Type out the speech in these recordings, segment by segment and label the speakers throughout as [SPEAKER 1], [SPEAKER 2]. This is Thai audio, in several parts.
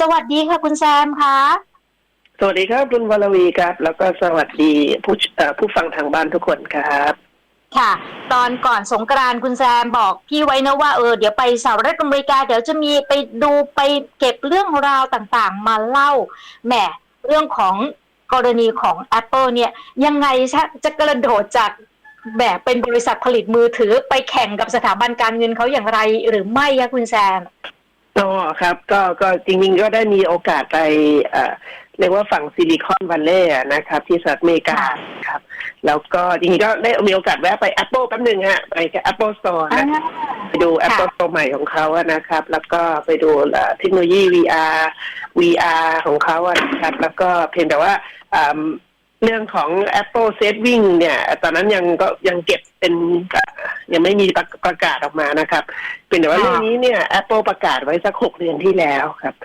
[SPEAKER 1] สวัสดีค่ะคุณแซมคะ
[SPEAKER 2] สวัสดีครับคุณวรวีครับ แล้วก็สวัสดีผู้เอ่อผู้ฟังทางบ้านทุกคนครับ
[SPEAKER 1] ค่ะ ตอนก่อนสงกรานต์คุณแซมบอกพี่ไว้นะว่าเออเดี๋ยวไปสหรัฐอเมริกา เดี๋ยวจะมีไปดูไปเก็บเรื่องราวต่างๆ มาเล่าแหมเรื่องของกรณีของ Apple เนี่ย ยังไงจะจะกระโดดจากแบบเป็นบริษัทผลิตมือถือไปแข่งกับสถาบันการเงินเขาอย่างไรหรือไม่คะคุณแซม
[SPEAKER 2] อ๋อครับ ก็ก็จริงๆก็ได้มีโอกาสไปเอ่อเรียกว่าฝั่งซิลิคอนวัลเลย์นะครับ ที่สหรัฐอเมริกา
[SPEAKER 1] ค่ะ
[SPEAKER 2] ครับ แล้วก็จริงๆก็ได้มีโอกาสแวะไป Apple แป๊บหนึ่งฮะ ไป Apple Store นะ ไปดู Apple Store ใหม่ของเขาอะนะครับ แล้วก็ไปดูเอ่อเทคโนโลยี VR VR ของเขาอะนะครับ แล้วก็เพียงแต่ว่าอ่า เรื่องของ Apple Saving เนี่ย ตอนนั้นยังก็ยังเก็บเป็นยังไม่มีประประกาศออกมานะครับ เป็นแต่ว่า
[SPEAKER 1] ค่ะ
[SPEAKER 2] เรื่องนี้เนี่ย Apple ประกาศไว้สักหกเดือนที่แล้วครับ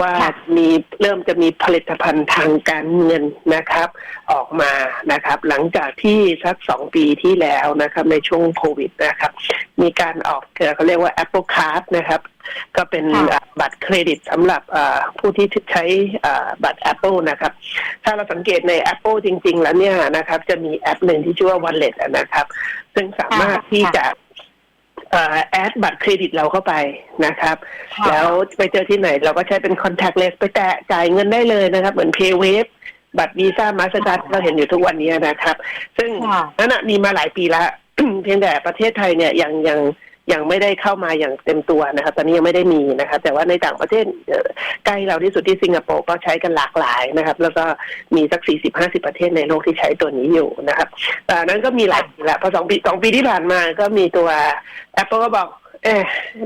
[SPEAKER 2] ว่า
[SPEAKER 1] ค่ะ
[SPEAKER 2] มีเริ่มจะมีผลิตภัณฑ์ทางการเงินนะครับ ออกมานะครับ หลังจากที่สักสองปีที่แล้วนะครับ ในช่วงโควิดนะครับ มีการออกเอ่อเขาเรียกว่า Apple Card นะครับ ก็เป็น
[SPEAKER 1] ค่ะ
[SPEAKER 2] เอ่อบัตรเครดิตสำหรับเอ่อผู้ที่ใช้เอ่อบัตร Apple นะครับ ถ้าเราสังเกตใน Apple จริง ๆ แล้วเนี่ยนะครับ จะมีแอปหนึ่งที่ชื่อว่า Wallet อะนะครับ ซึ่งสามารถที่จะเอ่อแอดบัตรเครดิตเราเข้าไปนะครับ
[SPEAKER 1] ค่ะ
[SPEAKER 2] แล้วไปเจอที่ไหนเราก็ใช้เป็น contactless ไปแตะจ่ายเงินได้เลยนะครับ เหมือน PayWave บัตรวีซ่ามาส t า r เราเห็นอยู่ทุกวันนี้นะครับ ซึ่ง
[SPEAKER 1] ค่ะ
[SPEAKER 2] นั่นนะมีมาหลายปีแล้ว เพียงแต่ประเทศไทยเนี่ยยังยังยังไม่ได้เข้ามาอย่างเต็มตัวนะครับตอนนี้ยังไม่ได้มีนะครับแต่ว่าในต่างประเทศเอ่อใกล้เราที่สุดที่สิงคโปร์ก็ใช้กันหลากหลายนะครับ แล้วก็มีสักสี่สิบห้าสิบประเทศในโลกที่ใช้ตัวนี้อยู่นะครับแต่อันนั้นก็มีหลายปีแล้วพอสองปีสองปีที่ผ่านมาก็มีตัว Apple ก็บอกเอ๊ะ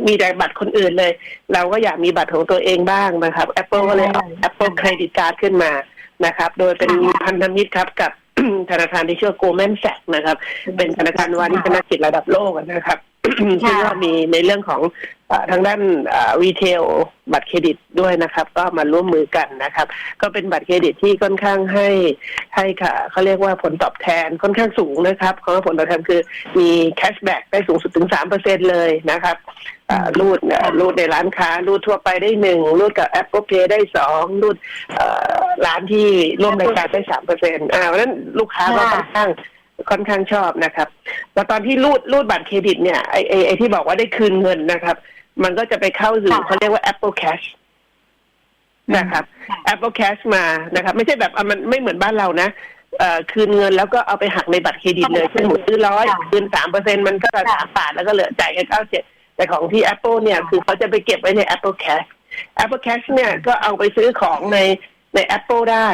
[SPEAKER 2] มีแต่บัตรคนอื่นเลย เราก็อยากมีบัตรของตัวเองบ้างนะครับ Apple ก็เลยออก Apple Credit Card ขึ้นมานะครับ โดยเป็น
[SPEAKER 1] ค่ะ
[SPEAKER 2] พันธมิตรครับกับ ธนาคารที่ชื่อโกลแมนแฟกนะครับ เป็นธนาคารวานิชนกิจระดับโลกนะครับ ซึ่งก็มีในเรื่องของเอ่อทางด้านรีเทลบัตรเครดิตด้วยนะครับ ก็มาร่วมมือกันนะครับ ก็เป็นบัตรเครดิตที่ค่อนข้างให้ให้ค่ะเขาเรียกว่าผลตอบแทนค่อนข้างสูงนะครับเพราะว่าผลตอบแทนคือมีแคชแบ็กได้สูงสุดถึงสามเปอร์เซ็นเลยนะครับอ่ารูดเอ่อรูดในร้านค้า รูดทั่วไปได้หนึ่งรูดกับ Apple Pay ได้สองรูดเอ่อร้านที่ร่วมรายการได้สามเปอร์เซ็นอ่าเพราะฉะนั้นลูกค้าก็ค่อนข้าง ค่อนข้างชอบนะครับแล้วตอนที่รูดรูดบัตรเครดิตเนี่ยไอไอไอที่บอกว่าได้คืนเงินนะครับ มันก็จะไปเข้าสู่
[SPEAKER 1] ค่ะ
[SPEAKER 2] เขาเรียกว่า Apple Cash นะครับ
[SPEAKER 1] ค่ะ
[SPEAKER 2] Apple Cash มานะครับ ไม่ใช่แบบอะมันไม่เหมือนบ้านเรานะเอ่อคืนเงินแล้วก็เอาไปหักในบัตรเครดิตเลยเช่นหมดซื้อร้อย
[SPEAKER 1] ค่ะ
[SPEAKER 2] คืนสามเปอร์เซ็นมันก็
[SPEAKER 1] ค่ะ
[SPEAKER 2] สามบาทแล้วก็เหลือจ่ายแค่เก้าเจ็ดแต่ของที่ Apple เนี่ย
[SPEAKER 1] ค่ะ
[SPEAKER 2] คือเขาจะไปเก็บไว้ใน Apple Cash Apple Cash เนี่ยก็เอาไปซื้อของในใน Apple ได้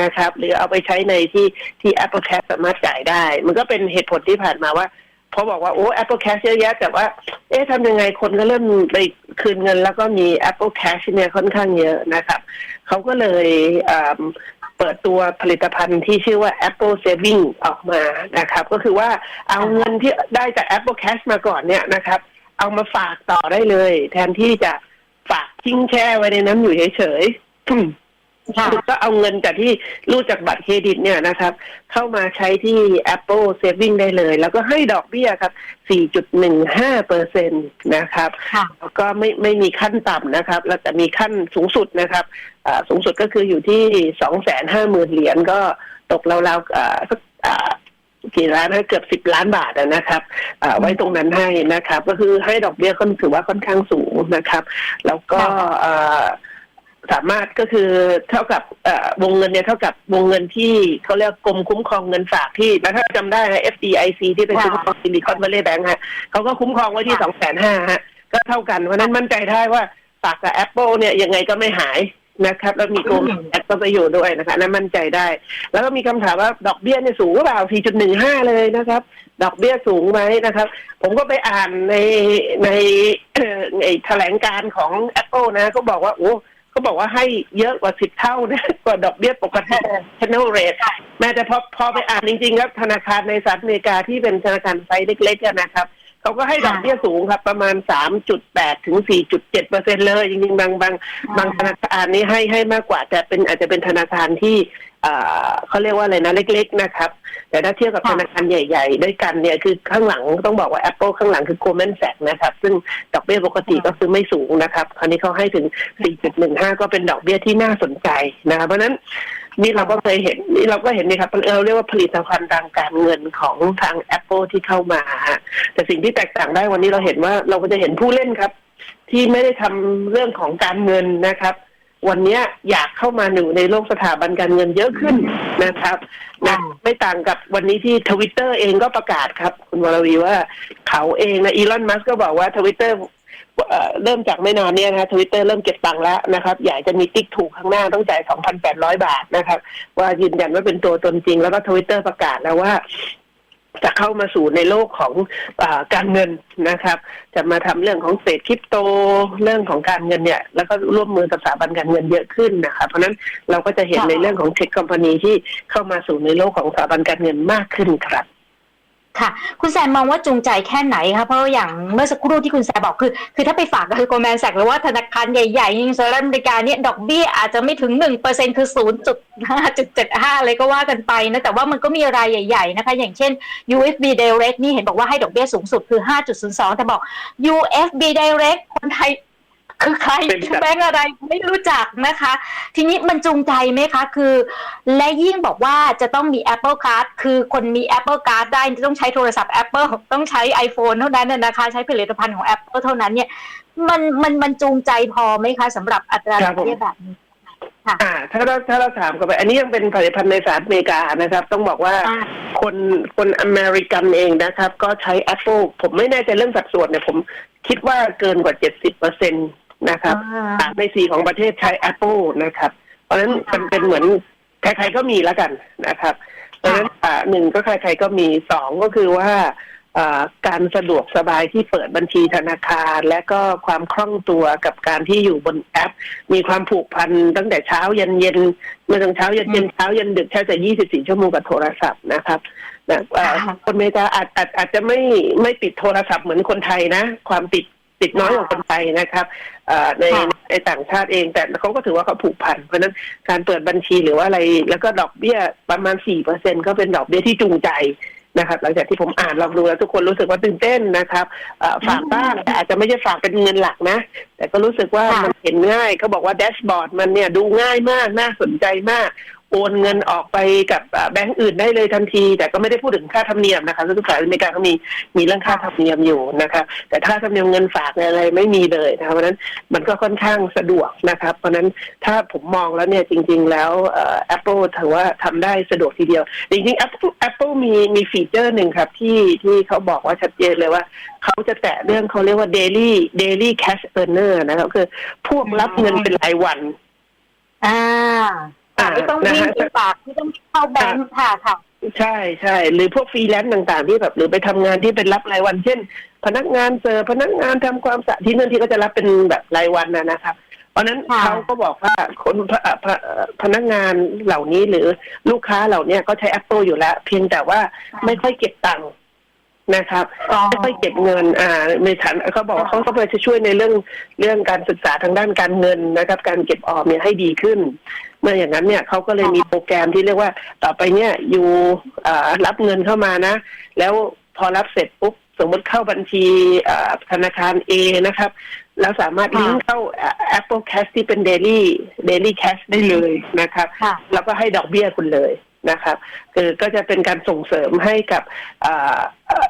[SPEAKER 2] นะครับ หรือเอาไปใช้ในที่ที่ Apple Cash สามารถจ่ายได้ มันก็เป็นเหตุผลที่ผ่านมาว่าพอบอกว่าโอ้ Apple Cash เยอะแยะ แต่ว่า เอ๊ะทำยังไงคนก็เริ่มไปคืนเงิน แล้วก็มี Apple Cash เนี่ยค่อนข้างเยอะนะครับเขาก็เลยเเปิดตัวผลิตภัณฑ์ที่ชื่อว่า Apple Saving ออกมานะครับ ก็คือว่าเอาเงินที่ได้จาก Apple Cash มาก่อนเนี่ยนะครับ เอามาฝากต่อได้เลย แทนที่จะฝากทิ้งแช่ไว้ในนั้นอยู่เฉยๆ
[SPEAKER 1] ค่ะ
[SPEAKER 2] ก็เอาเงินจากที่รูดจากบัตรเครดิตเนี่ยนะครับ เข้ามาใช้ที่ Apple Saving ได้เลย แล้วก็ให้ดอกเบี้ยครับ 4.15เปอร์เซ็นตนะครับ
[SPEAKER 1] ค่ะ
[SPEAKER 2] แล้วก็ไม่ไม่มีขั้นต่ำนะครับ แล้วแต่มีขั้นสูงสุดนะครับอ่าสูงสุดก็คืออยู่ที่สองแสนห้าหมื่นเหรียญก็ตกราวๆอ่าสักอ่ากี่ล้านนะเกือบสิบล้านบาทอะนะครับอ่าไว้ตรงนั้นให้นะครับ ก็คือให้ดอกเบี้ยก็ถือว่าค่อนข้างสูงนะครับ แล้วก็
[SPEAKER 1] ค่ะ
[SPEAKER 2] อ่า สามารถก็คือเท่ากับเอ่อวงเงินเนี่ยเท่ากับวงเงินที่เขาเรียกกรมคุ้มครองเงินฝากที่แล้วถ้าจำได้นะ FDIC ที่เป็น
[SPEAKER 1] ค่ะ
[SPEAKER 2] คุ้มครองซิลิคอนวัลเลย์แบงค์ฮะเขาก็คุ้มครองไว้ที่สองแสนห้าฮะก็เท่ากัน เพราะฉะนั้นมั่นใจได้ว่าฝากกับ Apple เนี่ยยังไงก็ไม่หายนะครับ แล้วมีกลุ่ม
[SPEAKER 1] อืม
[SPEAKER 2] แอปก็ไปอยู่ด้วยนะคะนั่นมั่นใจได้ แล้วก็มีคำถามว่าดอกเบี้ยเนี่ยสูงหรือเปล่า 4.15 เลยนะครับ ดอกเบี้ยสูงไหมนะครับ ผมก็ไปอ่านในในเอ่อในแถลงการของ Apple นะเขาบอกว่าโอ้ เขาบอกว่าให้เยอะกว่าสิบเท่านะกว่าดอกเบี้ยปกติ channel rate แม้แต่พอพอไปอ่านจริงๆครับธนาคารในสหรัฐอเมริกาที่เป็นธนาคารไซส์เล็กๆอะนะครับ เขเขาก็ให้ดอกเบี้ยสูงครับ ประมาณสามจุดแปดถึงสี่จุดเจ็ดเปอร์เซ็นเลยจริงๆบางบางบางธนาคารนี้ให้ให้มากกว่า แต่เป็นอาจจะเป็นธนาคารที่อ่าเขาเรียกว่าอะไรนะเล็ก ๆ นะครับ แต่ถ้าเทียบกับ
[SPEAKER 1] ค่ะ
[SPEAKER 2] ธนาคารใหญ่ ๆ ด้วยกันเนี่ยคือข้างหลังต้องบอกว่า Apple ข้างหลังคือ Goldman Sachs นะครับ ซึ่งดอกเบี้ยปกติก็คือไม่สูงนะครับ คราวนี้เขาให้ถึง 4.15 ก็เป็นดอกเบี้ยที่น่าสนใจนะครับ เพราะฉะนั้น นี่เราก็เคยเห็นนี่เราก็เห็นนี่ครับเราเรียกว่าผลิตภัณฑ์ทางการเงินของทาง Apple ที่เข้ามาฮะแต่สิ่งที่แตกต่างได้วันนี้เราเห็นว่าเราก็จะเห็นผู้เล่นครับ ที่ไม่ได้ทำเรื่องของการเงินนะครับ วันนี้อยากเข้ามาอยู่ในโลกสถาบันการเงินเยอะขึ้นนะครับนะไม่ต่างกับวันนี้ที่ทวิตเตอร์เองก็ประกาศครับ คุณวรวีว่าเขาเองนะอีลอนมัสก็บอกว่าทวิตเตอร์ เริ่มจากไม่นานเนี้ยนะทวิตเตอร์เริ่มเก็บตังค์แล้วนะครับ อยากจะมีติ๊กถูกข้างหน้าต้องจ่าย 2,800 บาทนะครับ ว่ายืนยันว่าเป็นตัวตนจริง แล้วก็ทวิตเตอร์ประกาศแล้วว่าจะเข้ามาสู่ในโลกของอการเงินนะครับ จะมาทำเรื่องของเศรษฐคริปโตเรื่องของการเงินเนี่ย แล้วก็ร่วมมือกับสถาบันการเงินเยอะขึ้นนะครับเพราะฉะนั้นเราก็จะเห็นในเรื่องของเทคคอมพานีที่เข้ามาสู่ในโลกของสถาบันการเงินมากขึ้นครับ
[SPEAKER 1] ค่ะ คุณแซมมองว่าจูงใจแค่ไหนคะเพราะว่าอย่างเมื่อสักครู่ที่คุณแซมบอกคือ คือถ้าไปฝากกับคือโกลแมนแซกหรือว่าธนาคารใหญ่ๆอย่างสหรัฐอเมริกาเนี่ยดอกเบี้ยอาจจะไม่ถึงหนึ่งเปอร์เซ็นคือศูนย์จุดห้าจุดเจ็ดห้าเลยก็ว่ากันไปนะ แต่ว่ามันก็มีรายใหญ่ ๆ นะคะ อย่างเช่น UFB Direct นี่เห็นบอกว่าให้ดอกเบี้ยสูงสุดคือ 5.02 แต่บอก UFB Direct คนไทย คือใคร
[SPEAKER 2] เป็น
[SPEAKER 1] คือแบงก์อะไรไม่รู้จักนะคะ ทีนี้มันจูงใจไหมคะ คือ และยิ่งบอกว่าจะต้องมี Apple Card คือคนมี Apple Card ได้จะต้องใช้โทรศัพท์ Apple ต้องใช้ iPhone เท่านั้นนะนะคะ ใช้ผลิตภัณฑ์ของ Apple เท่านั้นเนี่ยมันมันมันจูงใจพอไหมคะสำหรับอัตราดอกเบี้ยแบบนี้
[SPEAKER 2] อ่าถ้าเราถ้าเราถามกันไป อันนี้ยังเป็นผลิตภัณฑ์ในสหรัฐอเมริกานะครับ ต้องบอกว่า
[SPEAKER 1] อ่า
[SPEAKER 2] คนคนอเมริกันเองนะครับ ก็ใช้ Apple ผมไม่แน่ใจเรื่องสัดส่วนเนี่ยผมคิดว่าเกินกว่า70เปอร์เซ็นต นะครับสามในสี่ของประเทศใช้ Apple นะครับ เพราะฉะนั้นมันเป็นเหมือนใครๆก็มีแล้วกันนะครับ เพราะฉะนั้นอ่าหนึ่งก็ใครๆก็มีสองก็คือว่าอ่าการสะดวกสบายที่เปิดบัญชีธนาคาร และก็ความคล่องตัวกับการที่อยู่บนแอป มีความผูกพันตั้งแต่เช้าเย็นเย็นเมื่อตอนเช้าเย็นเย็นเช้าเย็นดึกแค่จะ24 ชั่วโมงกับโทรศัพท์นะครับนะเอ่อ
[SPEAKER 1] ค่ะ
[SPEAKER 2] คนอเมริกาอาจอาจอาจจะไม่ไม่ติดโทรศัพท์เหมือนคนไทยนะ ความติด ติดน้อยกว่าคนไทยนะครับเอ่อใน
[SPEAKER 1] ค่ะ
[SPEAKER 2] ในต่างชาติเองแต่เขาก็ถือว่าเขาผูกพัน เพราะฉะนั้นการเปิดบัญชีหรือว่าอะไร แล้วก็ดอกเบี้ยประมาณสี่เปอร์เซ็นก็เป็นดอกเบี้ยที่จูงใจนะครับหลังจากที่ผมอ่านลองดูแล้วทุกคนรู้สึกว่าตื่นเต้นนะครับเอ่อฝากบ้างแต่อาจจะไม่ใช่ฝากเป็นเงินหลักนะ แต่ก็รู้สึกว่า
[SPEAKER 1] ค่ะ
[SPEAKER 2] มันเห็นง่ายเขาบอกว่าแดชบอร์ดมันเนี่ยดูง่ายมากน่าสนใจมาก โอนเงินออกไปกับแบงก์อื่นได้เลยทันที แต่ก็ไม่ได้พูดถึงค่าธรรมเนียมนะคะซึ่งสหรัฐอเมริกาเขามีมีเรื่องค่าธรรมเนียมอยู่นะคะ แต่ถ้าธรรมเนียมเงินฝากอะไรไม่มีเลยนะคะเพราะฉะนั้นมันก็ค่อนข้างสะดวกนะครับ เพราะนั้นถ้าผมมองแล้วเนี่ยจริง ๆ แล้วแอปเปิลถือว่าทำได้สะดวกทีเดียว จริงๆ Apple Apple มีมีฟีเจอร์หนึ่งครับที่ที่เขาบอกว่าชัดเจนเลยว่าเขาจะแตะเรื่องเขาเรียกว่า daily daily cash earner นะครับคือพวกรับเงินเป็นรายวัน อ่า
[SPEAKER 1] ไม่ต้องวิ่ง
[SPEAKER 2] นะฮะ
[SPEAKER 1] ไปฝากไม่ต้องเข้าแบงค์ค่ะค่ะ
[SPEAKER 2] ใช่ใช่หรือพวกฟรีแลนซ์ต่างๆ ที่แบบหรือไปทำงานที่เป็นรับรายวัน เช่น พนักงานเสิร์ฟพนักงานทำความสะอาดที่นั่นที่ก็จะรับเป็นแบบรายวันนะนะครับเพราะฉะนั้น
[SPEAKER 1] ค่ะ
[SPEAKER 2] เขาก็บอกว่าคนพพพพนักงานเหล่านี้หรือลูกค้าเหล่านี้ก็ใช้ Apple อยู่แล้ว เพียงแต่ว่าไม่ค่อยเก็บตังค์นะครับไม่ค่อยเก็บเงิน อ่า ในฐานเขาบอกว่าเขาก็จะช่วยในเรื่องเรื่องการศึกษาทางด้านการเงินนะครับ การเก็บออมเนี่ยให้ดีขึ้น เมื่ออย่างนั้นเนี่ยเขาก็เลยมีโปรแกรมที่เรียกว่า ต่อไปเนี่ยอยู่อ่ารับเงินเข้ามานะ แล้วพอรับเสร็จปุ๊บสมมติเข้าบัญชีอ่าธนาคาร A นะครับ แล้วสามารถ
[SPEAKER 1] ค่ะ
[SPEAKER 2] ลิงก์เข้าอ่า Apple Cash ที่เป็น Daily Daily Cash ได้เลยนะครับ
[SPEAKER 1] ค่ะ
[SPEAKER 2] แล้วก็ให้ดอกเบี้ยคุณเลยนะครับคือก็จะเป็นการส่งเสริมให้กับอ่าอ่า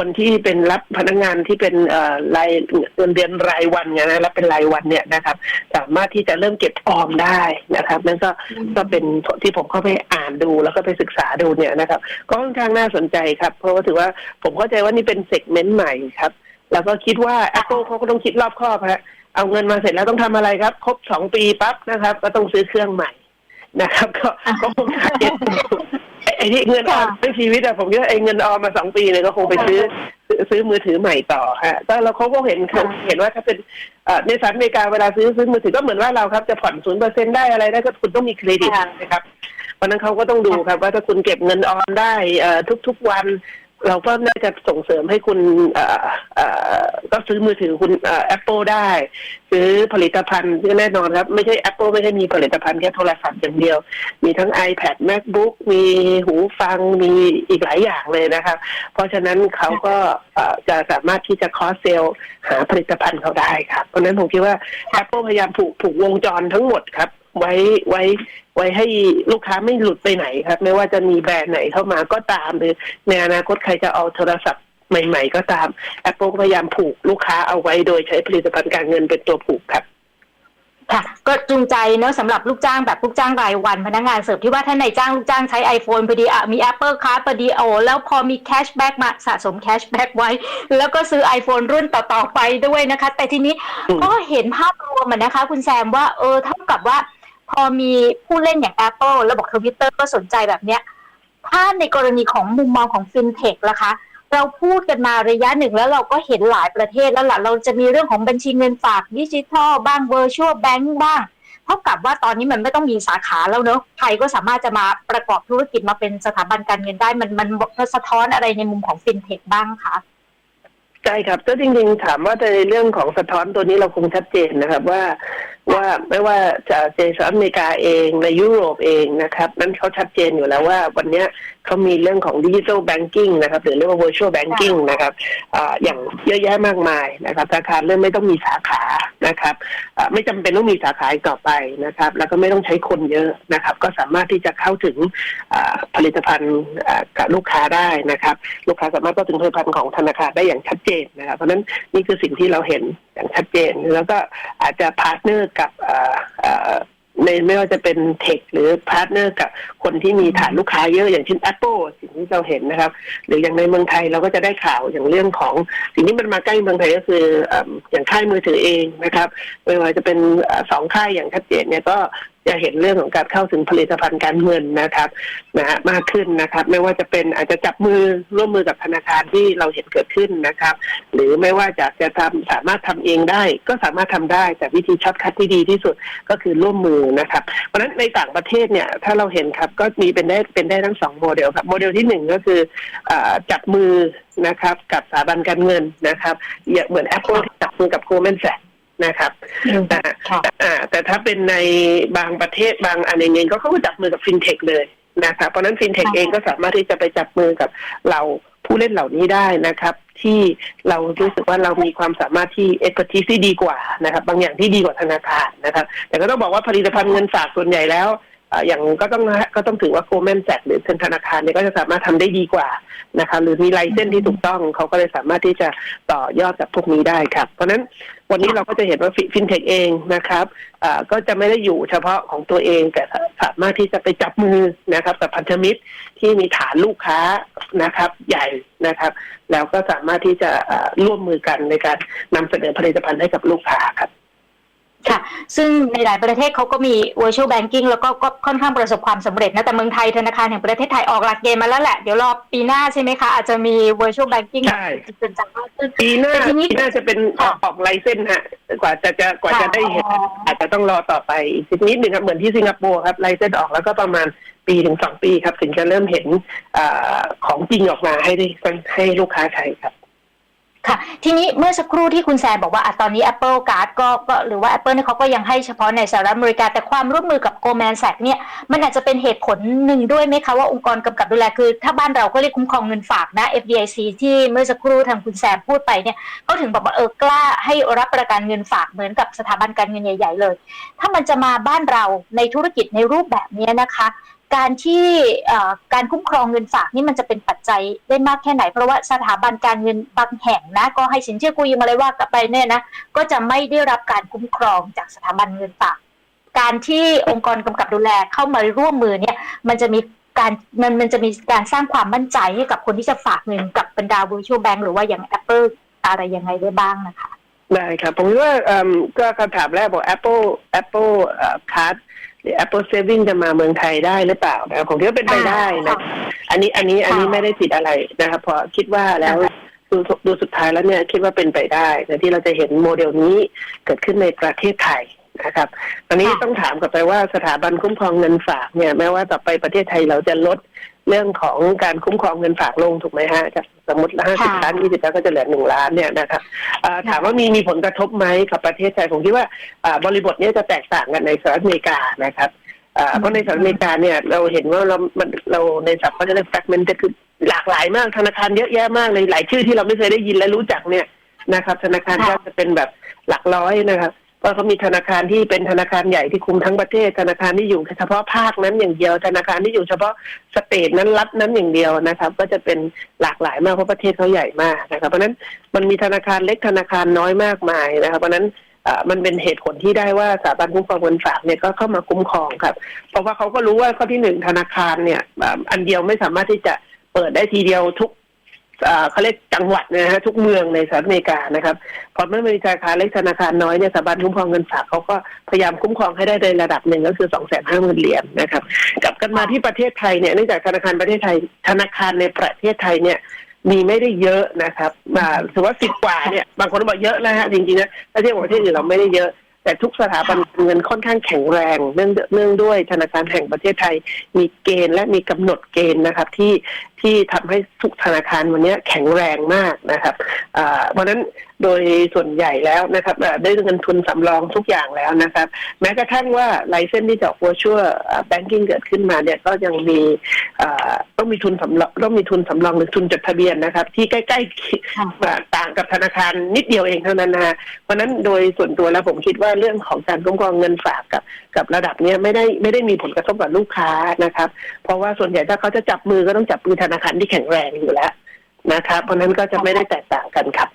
[SPEAKER 2] คนที่เป็นรับพนักงานที่เป็นเอ่อรายเงินเดือนรายวันเนี่ยนะรับเป็นรายวันเนี่ยนะครับ สามารถที่จะเริ่มเก็บออมได้นะครับนั่นก็ก็เป็นที่ผมเข้าไปอ่านดูแล้วก็ไปศึกษาดูเนี่ยนะครับ ก็ค่อนข้างน่าสนใจครับ เพราะว่าถือว่าผมเข้าใจว่านี่เป็นเซกเมนต์ใหม่ครับแล้วก็คิดว่า Apple เขาก็ต้องคิดรอบคอบฮะเอาเงินมาเสร็จแล้วต้องทำอะไรครับ ครบสองปีปั๊บนะครับ ก็ต้องซื้อเครื่องใหม่นะครับ ก็ก็คงขายไอ้ ไอ้ที่เงินออม
[SPEAKER 1] ค่ะ
[SPEAKER 2] ในชีวิตอะผมคิดว่าไอ้เงินออมมาสองปีเนี่ยก็คงไปซื้อซื้อซื้อมือถือใหม่ต่อฮะแต่เราเขาก็เห็น
[SPEAKER 1] ค่ะ
[SPEAKER 2] เห็นว่าถ้าเป็นเอ่อในสหรัฐอเมริกาเวลาซื้อซื้อมือถือก็เหมือนว่าเราครับจะผ่อนศูนย์เปอร์เซ็นได้อะไรได้ก็คุณต้องมีเครดิต
[SPEAKER 1] ค่ะ
[SPEAKER 2] นะครับเพราะฉะนั้นเขาก็ต้องดูครับว่าถ้าคุณเก็บเงินออมได้เอ่อทุกๆวัน เราก็น่าจะส่งเสริมให้คุณก็ซื้อมือถือคุณแอปเปิลได้ ซื้อผลิตภัณฑ์ที่แน่นอนครับ ไม่ใช่ Apple ไม่ใช่มีผลิตภัณฑ์แค่โทรศัพท์อย่างเดียว มีทั้ง iPad MacBook มีหูฟังมีอีกหลายอย่างเลยนะครับ เพราะฉะนั้นเขาก็จะสามารถที่จะคอสเซลหาผลิตภัณฑ์เขาได้ครับ เพราะฉะนั้นผมคิดว่า Apple พยายามผูกผูกวงจรทั้งหมดครับ ไว้ไว้ไว้ให้ลูกค้าไม่หลุดไปไหนครับ ไม่ว่าจะมีแบรนด์ไหนเข้ามาก็ตามหรือในอนาคตใครจะเอาโทรศัพท์ใหม่ ๆ ก็ตาม Apple พยายามผูกลูกค้าเอาไว้โดยใช้ผลิตภัณฑ์การเงินเป็นตัวผูกครับ
[SPEAKER 1] ค่ะก็จูงใจเนอะสำหรับลูกจ้างแบบลูกจ้างรายวันพนักงานเสิร์ฟที่ว่าถ้านายจ้างลูกจ้างใช้ iPhone พอดีอะมี Apple Card พอดีโอแล้วพอมีแคชแบ็กมาสะสมแคชแบ็กไว้ แล้วก็ซื้อ iPhone รุ่นต่อ ๆ ไปด้วยนะคะ แต่ทีนี้ก็เห็นภาพรวมอะนะคะ คุณแซมว่าเออเท่ากับว่า พอมีผู้เล่นอย่าง Apple แล้วบทวิตเตอร์ก็สนใจแบบเนี้ย ถ้าในกรณีของมุมมองของฟินเทคล่ะคะ เราพูดกันมาระยะหนึ่งแล้วเราก็เห็นหลายประเทศแล้วล่ะ เราจะมีเรื่องของบัญชีเงินฝากดิจิทัลบ้าง virtual bank บ้างเท่ากับว่าตอนนี้มันไม่ต้องมีสาขาแล้วเนอะใครก็สามารถจะมาประกอบธุรกิจมาเป็นสถาบันการเงินได้ มันมันมันสะท้อนอะไรในมุมของฟินเทคบ้างคะ
[SPEAKER 2] ใช่ครับก็จริงๆ ถามว่าในเรื่องของสะท้อนตัวนี้เราคงชัดเจนนะครับว่า ว่าไม่ว่าจะเจสหรัฐอเมริกาเองในยุโรปเองนะครับนั้นเขาชัดเจนอยู่แล้วว่าวันนี้เขามีเรื่องของดิจิทัลแบงกิ้งนะครับหรือเรียกว่า virtual banking นะครับออย่างเยอะแยะมากมายนะครับธนาคารเริ่มไม่ต้องมีสาขา นะครับไม่จำเป็นต้องมีสาขาต่อไปนะครับ แล้วก็ไม่ต้องใช้คนเยอะนะครับ ก็สามารถที่จะเข้าถึงผลิตภัณฑ์กับลูกค้าได้นะครับ ลูกค้าสามารถเข้าถึงผลิตภัณฑ์ของธนาคารได้อย่างชัดเจนนะครับ เพราะนั้นนี่คือสิ่งที่เราเห็นอย่างชัดเจน แล้วก็อาจจะพาร์ทเนอร์กับ ในไม่ว่าจะเป็นเทคหรือพาร์ทเนอร์กับคนที่มีฐานลูกค้าเยอะอย่างเช่น Apple สิ่งที่เราเห็นนะครับ หรืออย่างในเมืองไทยเราก็จะได้ข่าวอย่างเรื่องของ สิ่งที่มันมาใกล้เมืองไทยก็คือเอิ่มอย่างค่ายมือถือเองนะครับ ไม่ว่าจะเป็นเอ่อสองค่ายอย่างชัดเจนเนี่ยก็ จะเห็นเรื่องของการเข้าถึงผลิตภัณฑ์การเงินนะครับนะฮะมากขึ้นนะครับ ไม่ว่าจะเป็นอาจจะจับมือร่วมมือกับธนาคารที่เราเห็นเกิดขึ้นนะครับ หรือไม่ว่าจะจะทำสามารถทำเองได้ ก็สามารถทำได้ แต่วิธีช็อตคัทที่ดีที่สุดก็คือร่วมมือนะครับ เพราะฉะนั้นในต่างประเทศเนี่ยถ้าเราเห็นครับก็มีเป็นได้เป็นได้ทั้งสองโมเดลครับโมเดลที่หนึ่งก็คืออจับมือนะครับกับสถาบันการเงินนะครับอย่าเหมือน Apple ที่จับมือกับ Goldman Sachs นะครับแต่
[SPEAKER 1] ค่ะ
[SPEAKER 2] อ่าแต่ถ้าเป็นในบางประเทศบางอันเองก็เขาก็จับมือกับฟินเทคเลยนะครับเพราะฉะนั้นฟินเทค
[SPEAKER 1] ค่ะ
[SPEAKER 2] เองก็สามารถที่จะไปจับมือกับเราผู้เล่นเหล่านี้ได้นะครับ ที่เรารู้สึกว่าเรามีความสามารถที่เอ็กซ์ที่ดีกว่านะครับ บางอย่างที่ดีกว่าธนาคารนะครับ แต่ก็ต้องบอกว่าผลิตภัณฑ์เงินฝากส่วนใหญ่แล้ว อ่าอย่างก็ต้องก็ต้องถือว่าโกลแมนแซกหรือธนาคารเนี่ยก็จะสามารถทำได้ดีกว่านะคะหรือมีไลเซนส์ที่ถูกต้องเขาก็เลยสามารถที่จะต่อยอดกับพวกนี้ได้ครับ เพราะฉะนั้นวันนี้เราก็จะเห็นว่าฟินเทคเองนะครับอ่าก็จะไม่ได้อยู่เฉพาะของตัวเอง แต่สามารถที่จะไปจับมือนะครับกับพันธมิตรที่มีฐานลูกค้านะครับ ใหญ่นะครับ แล้วก็สามารถที่จะอ่าร่วมมือกันในการนำเสนอผลิตภัณฑ์ให้กับลูกค้าครับ
[SPEAKER 1] ค่ะ ซึ่งในหลายประเทศเขาก็มี virtual banking แล้วก็ก็ค่อนข้างประสบความสำเร็จนะ แต่เมืองไทยธนาคารแห่งประเทศไทยออกหลักเกณฑ์มาแล้วแหละ เดี๋ยวรอปีหน้าใช่ไหมคะ อาจจะมี virtual banking
[SPEAKER 2] ใช่
[SPEAKER 1] เป็นจังมากขึ้น
[SPEAKER 2] ปีหน้า
[SPEAKER 1] แต่ทีนี้
[SPEAKER 2] ปีหน้าจะเป็นออกออกไลเซนฮะกว่าจะจะกว่าจะได้เห็น
[SPEAKER 1] อ๋อ
[SPEAKER 2] อาจจะต้องรอต่อไปอีกสักนิดหนึ่งครับเหมือนที่สิงคโปร์ครับไลเซนออกแล้วก็ประมาณปีถึงสองปีครับ ถึงจะเริ่มเห็นอาของจริงออกมาให้ได้ให้ลูกค้าใช้ครับ
[SPEAKER 1] ค่ะ ทีนี้เมื่อสักครู่ที่คุณแซมบอกว่าอะตอนนี้ Apple Card ก็ก็หรือว่า Apple เนี่ยเขาก็ยังให้เฉพาะในสหรัฐอเมริกา แต่ความร่วมมือกับ Goldman Sachs เนี่ย มันอาจจะเป็นเหตุผลหนึ่งด้วยไหมคะ ว่าองค์กรกำกับดูแลคือ ถ้าบ้านเราก็เรียกคุ้มครองเงินฝากนะ FDIC ที่เมื่อสักครู่ทางคุณแซมพูดไปเนี่ยเขาถึงบอกว่าเออกล้าให้รับประกันเงินฝากเหมือนกับสถาบันการเงินใหญ่ ๆ เลย ถ้ามันจะมาบ้านเราในธุรกิจในรูปแบบเนี้ยนะคะ การที่การคุ้มครองเงินฝากนี่มันจะเป็นปัจจัยได้มากแค่ไหน เพราะว่าสถาบันการเงินบางแห่งนะ ก็ให้สินเชื่อกู้ยืมอะไรว่ากันไปเนี่ยนะก็จะไม่ได้รับการคุ้มครองจากสถาบันเงินฝาก การที่องค์กรกำกับดูแลเข้ามาร่วมมือเนี่ยมันจะมีการมันมันจะมีการสร้างความมั่นใจให้กับคนที่จะฝากเงินกับบรรดา virtual bank หรือว่าอย่าง Apple อะไรยังไงได้บ้างนะคะ
[SPEAKER 2] ได้ครับ ผมว่าก็คำถามแรกบอก Apple Apple เอ่อ Card หรือ Apple Saving จะมาเมืองไทยได้หรือเปล่านะครับผมคิดว่าเป็นไปได้นะอันนี้อันนี้อันนี้
[SPEAKER 1] ค่ะ
[SPEAKER 2] ไม่ได้ติดอะไรนะครับเพราะคิดว่าแล้วดูดูสุดท้ายแล้วเนี่ยคิดว่าเป็นไปได้แต่ที่เราจะเห็นโมเดลนี้เกิดขึ้นในประเทศไทยนะครับอันนี้
[SPEAKER 1] ค่ะ
[SPEAKER 2] ต้องถามกลับไปว่าสถาบันคุ้มครองเงินฝากเนี่ยแม้ว่าต่อไปประเทศไทยเราจะลด เรื่องของการคุ้มครองเงินฝากลงถูกไหมฮะจากสมมติห้าสิบ
[SPEAKER 1] ค่ะ
[SPEAKER 2] ล้านยี่สิบล้านก็จะเหลือหนึ่งล้านเนี่ยนะครับเอ่อถามว่ามีมีผลกระทบไหมกับประเทศไทยผมคิดว่าอ่าบริบทเนี้จะแตกต่างกันในสหรัฐอเมริกานะครับอ่าเพราะในสหรัฐอเมริกาเนี่ยเราเห็นว่าเรามันเราในศัพท์ก็จะเรียก fragmented คือหลากหลายมากธนาคารเยอะแยะมากเลยหลายชื่อที่เราไม่เคยได้ยินและรู้จักเนี่ยนะครับธนาคารก็
[SPEAKER 1] ค่ะ
[SPEAKER 2] จะเป็นแบบหลักร้อยนะครับ เพราะเขามีธนาคารที่เป็นธนาคารใหญ่ที่คุมทั้งประเทศ ธนาคารที่อยู่เฉพาะภาคนั้นอย่างเดียว ธนาคารที่อยู่เฉพาะสเตทนั้นรัฐนั้นอย่างเดียวนะครับ ก็จะเป็นหลากหลายมากเพราะประเทศเขาใหญ่มากนะครับเพราะฉะนั้นมันมีธนาคารเล็กธนาคารน้อยมากมายนะครับเพราะนั้นมันเป็นเหตุผลที่ได้ว่าสถาบันคุ้มครองเงินฝากเนี่ยก็เข้ามาคุ้มครองครับ เพราะว่าเขาก็รู้ว่าข้อที่หนึ่งธนาคารเนี่ยอันเดียวไม่สามารถที่จะเปิดได้ทีเดียวทุก เขาเรียกจังหวัดนะฮะทุกเมืองในสหรัฐอเมริกานะครับพอเมื่อมีธนาคารเล็กธนาคารน้อยเนี่ยสถาบันคุ้มครองเงินฝากเขาก็พยายามคุ้มครองให้ได้ในระดับหนึ่งก็คือสองแสนห้าหมื่นเหรียญนะครับกลับกันมาที่ประเทศไทยเนี่ยเนื่องจากธนาคารประเทศไทย ธนาคารในประเทศไทยเนี่ยมีไม่ได้เยอะนะครับมาถือว่าสิบกว่าเนี่ยบางคนบอกเยอะแล้วฮะจริงๆนะถ้าเทียบกับประเทศอื่นเราไม่ได้เยอะแต่ทุกสถาบันเงินค่อนข้างแข็งแรงเนื่องเนื่องด้วยธนาคารแห่งประเทศไทย มีเกณฑ์และมีกำหนดเกณฑ์นะครับ ที่ ที่ทำให้ทุกธนาคารวันนี้แข็งแรงมากนะครับอ่าเพราะฉะนั้นโดยส่วนใหญ่แล้วนะครับอ่าได้เงินทุนสำรองทุกอย่างแล้วนะครับ แม้กระทั่งว่าไลเซนที่จะ virtual banking เกิดขึ้นมาเนี่ยก็ยังมีอ่าต้องมีทุนสำรองต้องมีทุนสำรองหรือทุนจดทะเบียนนะครับ ที่ใกล้ๆ
[SPEAKER 1] ค่ะ
[SPEAKER 2] อ่าต่างกับธนาคารนิดเดียวเองเท่านั้นนะฮะเพราะฉะนั้นโดยส่วนตัวแล้วผมคิดว่าเรื่องของการคุ้มครองเงินฝากกับกับระดับเนี้ยไม่ได้ไม่ได้มีผลกระทบกับลูกค้านะครับ เพราะว่าส่วนใหญ่ถ้าเขาจะจับมือก็ต้องจับมือธนาคารที่แข็งแรงอยู่แล้วนะครับเพราะฉะนั้นก็จะไม่ได้แตกต่างกันครับ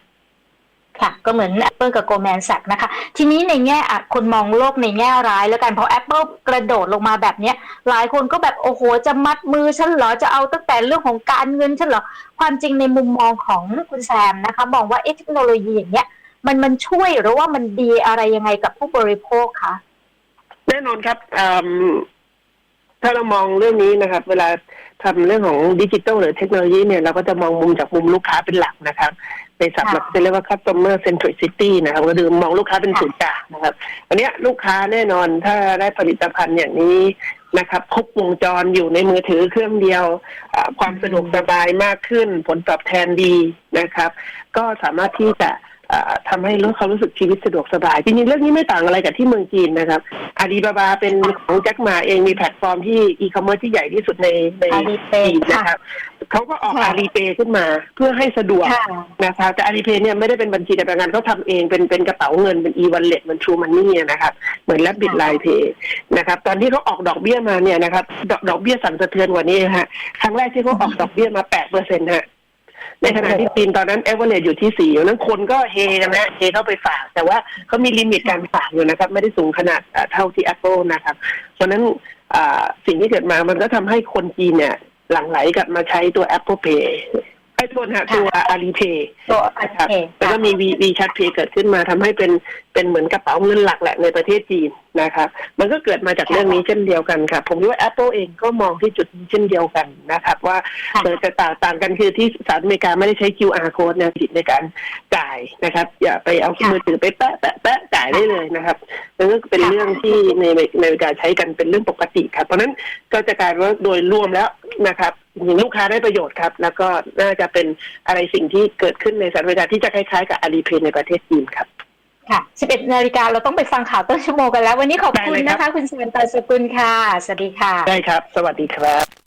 [SPEAKER 1] ค่ะก็เหมือน Apple กับ Goldman Sachs นะคะ ทีนี้ในแง่อะคนมองโลกในแง่ร้ายแล้วกันเพราะ Apple กระโดดลงมาแบบเนี้ยหลายคนก็แบบโอ้โห จะมัดมือฉันเหรอ จะเอาตั้งแต่เรื่องของการเงินฉันเหรอ ความจริงในมุมมองของคุณแซมนะคะ มองว่าเอ๊ะเทคโนโลยีอย่างเงี้ยมันมันช่วยหรือว่ามันดีอะไรยังไงกับผู้บริโภคคะ
[SPEAKER 2] แน่นอนครับอืมถ้าเรามองเรื่องนี้นะครับ เวลา ทำเรื่องของดิจิทัลหรือเทคโนโลยีเนี่ยเราก็จะมองมุมจากมุมลูกค้าเป็นหลักนะครับในศัพท์
[SPEAKER 1] ค่ะ
[SPEAKER 2] เราจะเรียกว่า customer centricity นะครับก็คือมองลูกค้าเป็น
[SPEAKER 1] ค่ะ
[SPEAKER 2] ศูนย์กลางนะครับอันเนี้ยลูกค้าแน่นอนถ้าได้ผลิตภัณฑ์อย่างนี้นะครับครบวงจรอยู่ในมือถือเครื่องเดียวอ่าความสะดวกสบายมากขึ้น ผลตอบแทนดีนะครับ ก็สามารถที่จะ อ่าทำให้รู้เขารู้สึกชีวิตสะดวกสบาย จริงๆ เรื่องนี้ไม่ต่างอะไรกับที่เมืองจีนนะครับ อาลีบาบาเป็นของแจ็คหมาเองมีแพลตฟอร์มที่อีคอมเมิร์ซที่ใหญ่ที่สุดในใน
[SPEAKER 1] Alipay
[SPEAKER 2] จีนนะครับเขาก็ออก
[SPEAKER 1] ค่ะ
[SPEAKER 2] อาลีเปขึ้นมาเพื่อให้สะดวก
[SPEAKER 1] ค่ะ
[SPEAKER 2] นะครับแต่อาลีเพย์เนี่ยไม่ได้เป็นบัญชีแต่ประกันเขาทำเองเป็นเป็นกระเป๋าเงินเป็น e wallet เหมือน True Money นะครับเหมือนแลบบิ t ไลน์เพย์นะครับตอนที่เขาออกดอกเบี้ยมาเนี่ยนะครับดอกดอกเบี้ยสั่นสะเทือนกว่านี้ฮะครั้งแรกที่เขาออกดอกเบี้ยมาแปดเปอร์เซ็นต์ฮะ ในขณะที่จีนตอนนั้นเอเวอเรสอยู่ที่สี่นั้นคนก็เฮกันนะเฮเข้าไปฝาก แต่ว่าเขามีลิมิตการฝากอยู่นะครับ ไม่ได้สูงขนาดอ่าเท่าที่ Apple นะครับ เพราะฉะนั้นอ่าสิ่งที่เกิดมามันก็ทำให้คนจีนเนี่ยหลั่งไหลกลับมาใช้ตัว Apple Pay ไอ้ตัวฮะตัว Alipay
[SPEAKER 1] ตัว
[SPEAKER 2] นะครับ
[SPEAKER 1] โอเค
[SPEAKER 2] แล้วก็มีวีวีชัดเพย์เกิดขึ้นมาทำให้เป็นเป็นเหมือนกระเป๋าเงินหลักแหละในประเทศจีนนะครับมันก็เกิดมาจากเรื่องนี้เช่นเดียวกันครับผมคิดว่า Apple เองก็มองที่จุดนี้เช่นเดียวกันนะครับว่า
[SPEAKER 1] ค่ะ
[SPEAKER 2] เออจะต่างต่างกันคือที่สหรัฐอเมริกาไม่ได้ใช้ QR code นะสิทธิ์ในการจ่ายนะครับ อย่าไปเอา
[SPEAKER 1] ค่ะ
[SPEAKER 2] มือถือไปแปะแปะแปะจ่ายได้เลยนะครับนั่นก็เป็น
[SPEAKER 1] ค่ะ
[SPEAKER 2] เรื่องที่ในในอเมริกาใช้กันเป็นเรื่องปกติครับเพราะฉะนั้นก็จะกลายเป็นว่าโดยรวมแล้วนะครับ ลูกค้าได้ประโยชน์ครับ แล้วก็น่าจะเป็นอะไรสิ่งที่เกิดขึ้นในสหรัฐอเมริกาที่จะคล้ายๆกับอาลีเพย์ในประเทศจีนครับ
[SPEAKER 1] ค่ะ 11 นาฬิกาเราต้องไปฟังข่าวต้นชั่วโมงกันแล้ว วันนี้ขอบคุณ
[SPEAKER 2] ได้เลยครับ
[SPEAKER 1] นะคะ คุณแซมตาสกุลค่ะ สวัสดีค่ะ
[SPEAKER 2] ได้ครับ สวัสดีครับ